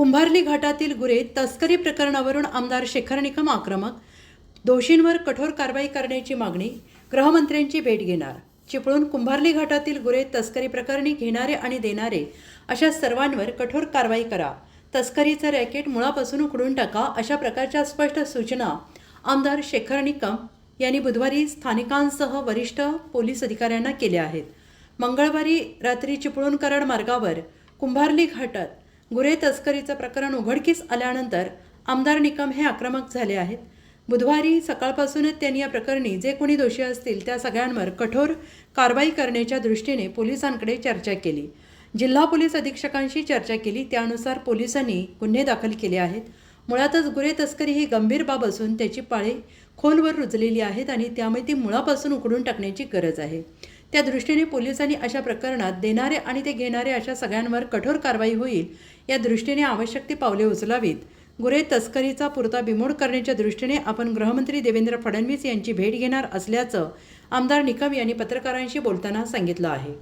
कुंभारली घाटातील गुरे तस्करी प्रकरणावरून आमदार शेखर निकम आक्रमक दोषींवर कठोर कारवाई करण्याची मागणी गृहमंत्र्यांची भेट घेणार. चिपळूण कुंभारली घाटातील गुरे तस्करी प्रकरणी घेणारे आणि देणारे अशा सर्वांवर कठोर कारवाई करा. तस्करीचं रॅकेट मुळापासून उखडून टाका अशा प्रकारच्या स्पष्ट सूचना आमदार शेखर निकम यांनी बुधवारी स्थानिकांसह वरिष्ठ पोलीस अधिकाऱ्यांना केल्या आहेत. मंगळवारी रात्री चिपळूण कराड मार्गावर कुंभारली घाटात गुरे तस्करीचं प्रकरण उघडकीस आल्यानंतर आमदार निकम हे आक्रमक झाले आहेत. बुधवारी सकाळपासूनच त्यांनी या प्रकरणी जे कोणी दोषी असतील त्या सगळ्यांवर कठोर कारवाई करण्याच्या दृष्टीने पोलिसांकडे चर्चा केली. जिल्हा पोलीस अधीक्षकांशी चर्चा केली. त्यानुसार पोलिसांनी गुन्हे दाखल केले आहेत. मुळातच गुरे तस्करी ही गंभीर बाब असून त्याची पाळे खोलवर रुजलेली आहेत आणि त्यामुळे ती मुळापासून उकडून टाकण्याची गरज आहे. त्या दृष्टीने पोलिसांनी अशा प्रकरणात देणारे आणि ते घेणारे अशा सगळ्यांवर कठोर कारवाई होईल या दृष्टीने आवश्यक ती पावले उचलावीत. गुरे तस्करीचा पुरता बिमोड करण्याच्या दृष्टीने आपण गृहमंत्री देवेंद्र फडणवीस यांची भेट घेणार असल्याचं आमदार निकम यांनी पत्रकारांशी बोलताना सांगितलं आहे.